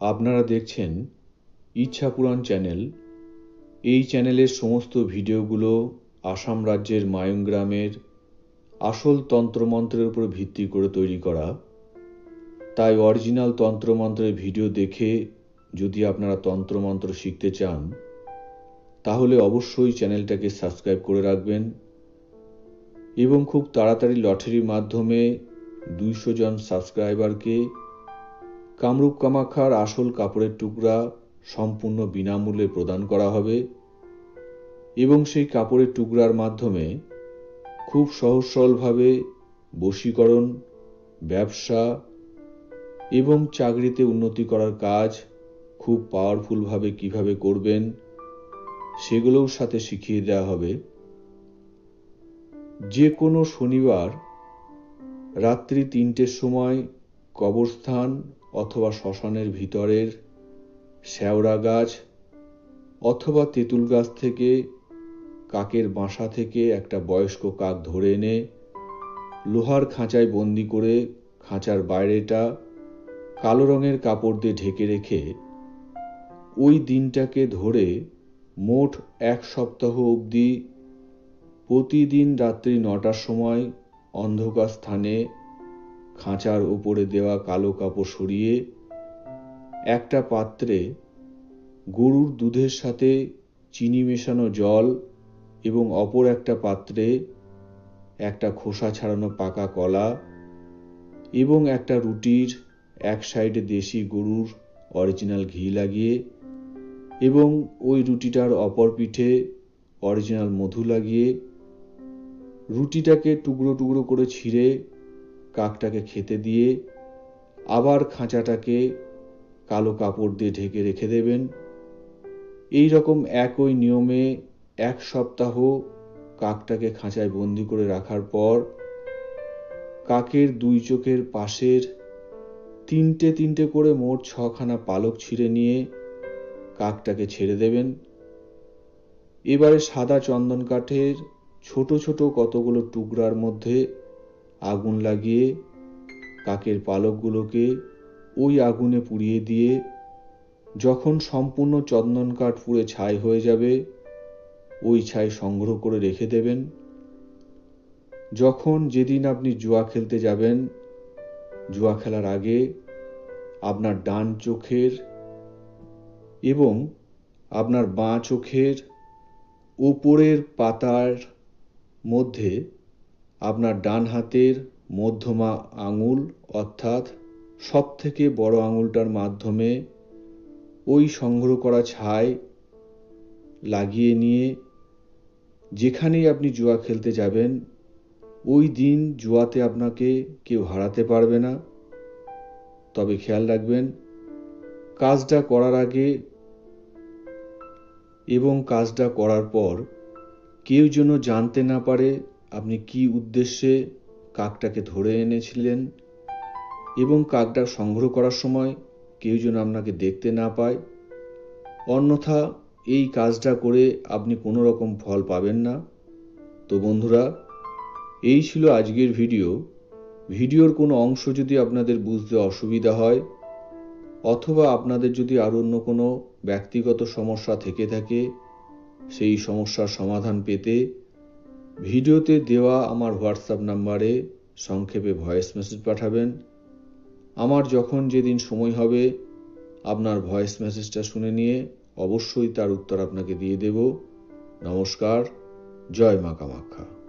আপনারা দেখছেন ইচ্ছাপুরাণ চ্যানেল। এই চ্যানেলের সমস্ত ভিডিওগুলো আসাম রাজ্যের মায়ংগ্রামের আসল তন্ত্রমন্ত্রের উপর ভিত্তি করে তৈরি করা। তাই অরিজিনাল তন্ত্রমন্ত্রের ভিডিও দেখে যদি আপনারা তন্ত্রমন্ত্র শিখতে চান, তাহলে অবশ্যই চ্যানেলটাকে সাবস্ক্রাইব করে রাখবেন এবং খুব তাড়াতাড়ি লটারির মাধ্যমে দুইশো জন সাবস্ক্রাইবারকে কামরূপ কামাখ্যার আসল কাপড়ের টুকরা সম্পূর্ণ বিনামূল্যে প্রদান করা হবে এবং সেই কাপড়ের টুকরার মাধ্যমে খুব সহজ সরলভাবে বশীকরণ, ব্যবসা এবং চাকরিতে উন্নতি করার কাজ খুব পাওয়ারফুলভাবে কীভাবে করবেন সেগুলোও সাথে শিখিয়ে দেওয়া হবে। যে কোনো শনিবার রাত্রি তিনটের সময় কবরস্থান অথবা শ্মশানের ভিতরের শ্যাওড়া গাছ অথবা তেঁতুল গাছ থেকে কাকের বাসা থেকে একটা বয়স্ক কাক ধরে এনে লোহার খাঁচায় বন্দি করে খাঁচার বাইরেটা কালো রঙের কাপড় দিয়ে ঢেকে রেখে ওই দিনটাকে ধরে মোট এক সপ্তাহ অবধি প্রতিদিন রাত্রি নটার সময় অন্ধকার স্থানে খাঁচার উপরে দেওয়া কালো কাপড় সরিয়ে একটা পাত্রে গরুর দুধের সাথে চিনি মেশানো জল এবং অপর একটা পাত্রে একটা খোসা ছাড়ানো পাকা কলা এবং একটা রুটির এক সাইডে দেশি গরুর অরিজিনাল ঘি লাগিয়ে এবং ওই রুটিটার অপর পিঠে অরিজিনাল মধু লাগিয়ে রুটিটাকে টুকরো টুকরো করে ছিঁড়ে কাকটাকে খেতে দিয়ে আবার খাঁচাটাকে কালো কাপড় দিয়ে ঢেকে রেখে দেবেন। এই রকম একই নিয়মে এক সপ্তাহ কাকটাকে খাঁচায় বন্দি করে রাখার পর কাকের দুই চোখের পাশের তিনটে তিনটে করে মোট ছখানা পালক ছিঁড়ে নিয়ে কাকটাকে ছেড়ে দেবেন। এবারে সাদা চন্দন কাঠের ছোট ছোট কতগুলো টুকরার মধ্যে আগুন লাগিয়ে কাকের পালকগুলোকে ওই আগুনে পুড়িয়ে দিয়ে যখন সম্পূর্ণ চন্দন কাঠ পুড়ে ছাই হয়ে যাবে, ওই ছাই সংগ্রহ করে রেখে দেবেন। যখন যেদিন আপনি জুয়া খেলতে যাবেন, জুয়া খেলার আগে আপনার ডান চোখের এবং আপনার বাঁ চোখের উপরের পাতার মধ্যে আপনার ডান হাতের মধ্যমা আঙুল, অর্থাৎ সব থেকে বড় আঙুলটার মাধ্যমে ওই সংগ্রহ করা ছাই লাগিয়ে নিয়ে যেখানেই আপনি জুয়া খেলতে যাবেন, ওই দিন জুয়াতে আপনাকে কেউ হারাতে পারবে না। তবে খেয়াল রাখবেন, কাজটা করার আগে এবং কাজটা করার পর কেউ যেন জানতে না পারে আপনি কি উদ্দেশ্যে কাকটাকে ধরে এনেছিলেন? এবং কাকটা সংগ্রহ করার সময় কেউ যেন আপনাকে দেখতে না পায়? অন্যথা, এই কাজটা করে আপনি কোনো রকম ফল পাবেন না। তো বন্ধুরা, এই ছিল আজকের ভিডিও। ভিডিওর কোনো অংশ যদি আপনাদের বুঝতে অসুবিধা হয়, অথবা আপনাদের যদি আর অন্য কোনো ব্যক্তিগত সমস্যা থেকে থাকে, সেই সমস্যার সমাধান পেতে ভিডিওতে দেওয়া আমার হোয়াটসঅ্যাপ নাম্বারে সংক্ষেপে ভয়েস মেসেজ পাঠাবেন। আমার যখন যেদিন সময় হবে, আপনার ভয়েস মেসেজটা শুনে নিয়ে অবশ্যই তার উত্তর আপনাকে দিয়ে দেব। নমস্কার, জয় মা কামাখ্যা